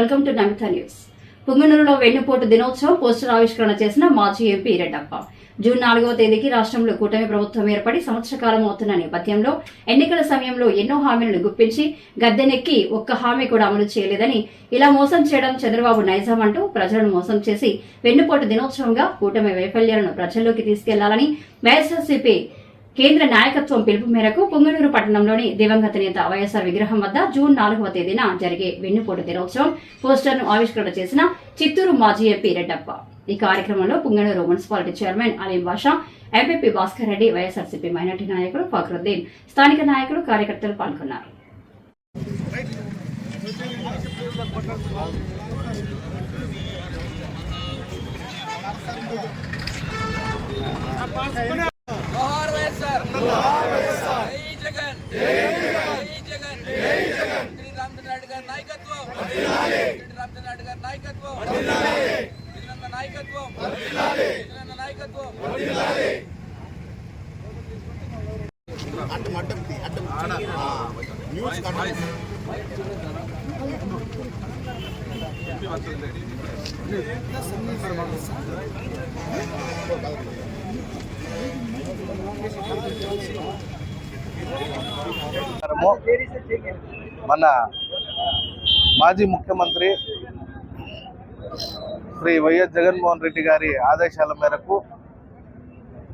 Welcome to Namitha news. పుంగనూరులో వెన్నుపోటు దినోత్సవం poster ఆవిష్కరణ చేసిన మాజీ ఎంపీ రెడ్డప్ప. జూన్ నాలుగవ తేదీకి రాష్ట్రంలో కూటమి ప్రభుత్వం ఏర్పడి సంవత్సర కాలం అవుతున్న నేపథ్యంలో ఎన్నికల సమయంలో ఎన్నో హామీలను గుప్పించి గద్దెనెక్కి ఒక్క హామీ కూడా అమలు చేయలేదని ఇలా మోసం చేయడం చంద్రబాబు నైజాం అంటూ ప్రజలను మోసం చేసి వెన్నుపోటు దినోత్సవంగా కూటమి వైఫల్యాలను ప్రజల్లోకి తీసుకెళ్ళాలని వైఎస్ఆర్సీపీ కేంద్ర నాయకత్వం పిలుపు మేరకు పొంగనూరు పట్టణంలోని దివంగత నేత వైఎస్ఆర్ విగ్రహం వద్ద జూన్ నాలుగవ తేదీన జరిగే వెన్నుపోటు దినోత్సవం పోస్టర్ను ఆవిష్కరణ చేసిన చిత్తూరు మాజీ ఎంపీ రెడ్డప్ప ఈ కార్యక్రమంలో Punganur municipality chairman Aleem Basha MPP Bhaskar Reddy YSRCP minority నాయకులు ఫక్రుద్దీన్ స్థానిక నాయకులు కార్యకర్తలు పాల్గొన్నారు జోహార్ వైఎస్ఆర్ జై జగన్ జై జగన్ జై జగన్ శ్రీ రామచంద్ర రెడ్డి గారి నాయకత్వం. శ్రీ రామచంద్ర రెడ్డి గారి నాయకత్వం. జగనన్న నాయకత్వం జగనన్న నాయకత్వం కార్యక్రమము మన మాజీ ముఖ్యమంత్రి శ్రీ వైఎస్ జగన్మోహన్ రెడ్డి గారి ఆదేశాల మేరకు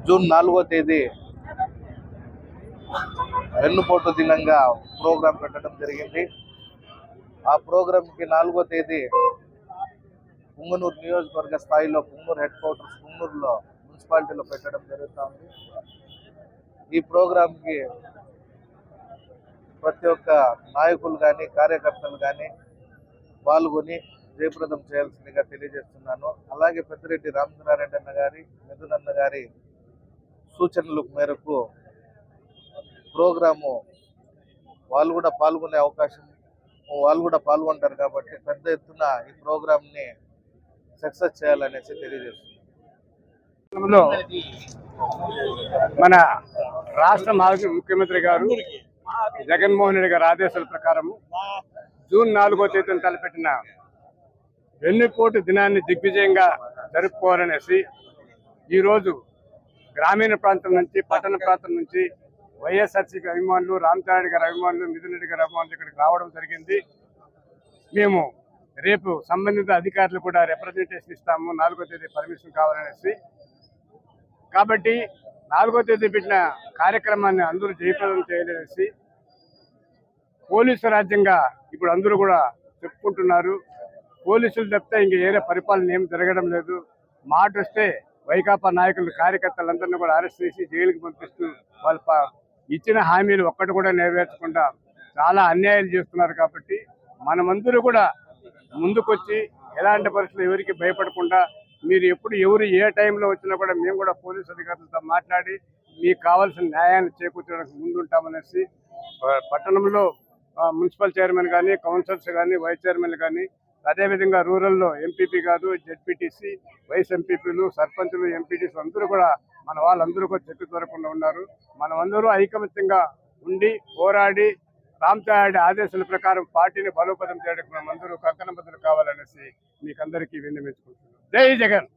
జూన్ నాలుగో తేదీ వెన్నుపోటు దినంగా ప్రోగ్రాం పెట్టడం జరిగింది. ఆ ప్రోగ్రాంకి నాలుగో తేదీ పుంగనూరు నియోజకవర్గ స్థాయిలో పుంగనూరు హెడ్ క్వార్టర్స్ పుంగనూరులో మున్సిపాలిటీలో పెట్టడం జరుగుతూ ఉంది. ఈ ప్రోగ్రాంకి ప్రతి ఒక్క నాయకులు కానీ కార్యకర్తలు కానీ పాల్గొని జయప్రదం చేయాల్సిందిగా తెలియజేస్తున్నాను. అలాగే పెద్దిరెడ్డి రామచంద్రారెడ్డి అన్న గారి మిథునన్న అన్న గారి సూచనల మేరకు ప్రోగ్రాము వాళ్ళు కూడా పాల్గొనే అవకాశం వాళ్ళు కూడా పాల్గొంటారు కాబట్టి పెద్ద ఎత్తున ఈ ప్రోగ్రామ్ని సక్సెస్ చేయాలనేసి తెలియజేస్తున్నాను. మన రాష్ట్ర మాజీ ముఖ్యమంత్రి గారు జగన్మోహన్ రెడ్డి గారి ఆదేశాల ప్రకారము జూన్ నాలుగో తేదీన తలపెట్టిన వెన్నుపోటు దినాన్ని దిగ్విజయంగా జరుపుకోవాలనేసి ఈరోజు గ్రామీణ ప్రాంతం నుంచి పట్టణ ప్రాంతం నుంచి వైఎస్ఆర్సీపీ అభిమానులు రామచారెడ్డి గారి అభిమానులు మిథున్ రెడ్డి గారి అభిమానులు ఇక్కడికి రావడం జరిగింది. మేము రేపు సంబంధిత అధికారులు కూడా రిప్రజెంటేషన్ ఇస్తాము. నాలుగో తేదీ పర్మిషన్ కావాలనేసి కాబట్టి నాలుగో తేదీ పెట్టిన కార్యక్రమాన్ని అందరూ జయప్రదం చేయలేసి పోలీసు రాజ్యంగా ఇప్పుడు అందరూ కూడా చెప్పుకుంటున్నారు. పోలీసులు తప్పితే ఇంక ఏరే పరిపాలన ఏం జరగడం లేదు. మాట వస్తే వైకాపా నాయకులు కార్యకర్తలందరినీ కూడా అరెస్ట్ చేసి జైలుకి పంపిస్తూ వాళ్ళ ఇచ్చిన హామీలు ఒక్కటి కూడా నెరవేర్చకుండా చాలా అన్యాయాలు చేస్తున్నారు కాబట్టి మనమందరూ కూడా ముందుకొచ్చి ఎలాంటి పరిస్థితులు ఎవరికి భయపడకుండా మీరు ఎప్పుడు ఎవరు ఏ టైంలో వచ్చినా కూడా మేము కూడా పోలీసు అధికారులతో మాట్లాడి మీకు కావాల్సిన న్యాయాన్ని చేకూర్చడానికి ముందుంటామనేసి పట్టణంలో మున్సిపల్ చైర్మన్ కానీ కౌన్సిల్స్ కానీ వైస్ చైర్మన్ కానీ అదేవిధంగా రూరల్లో ఎంపీపీ కాదు జెడ్పీటీసీ వైస్ ఎంపీపీలు సర్పంచులు ఎంపీటీసీ అందరూ కూడా మన వాళ్ళందరూ కూడా చెట్టు దొరకకుండా ఉన్నారు. మనమందరూ ఐకమత్యంగా ఉండి పోరాడి రామచారెడ్డి ఆదేశాల ప్రకారం పార్టీని బలోపేతం చేయడానికి మనమందరూ కంకణబద్ధులు కావాలనేసి మీకు అందరికీ విన్నవించుకుంటున్నాం. జై జగన్!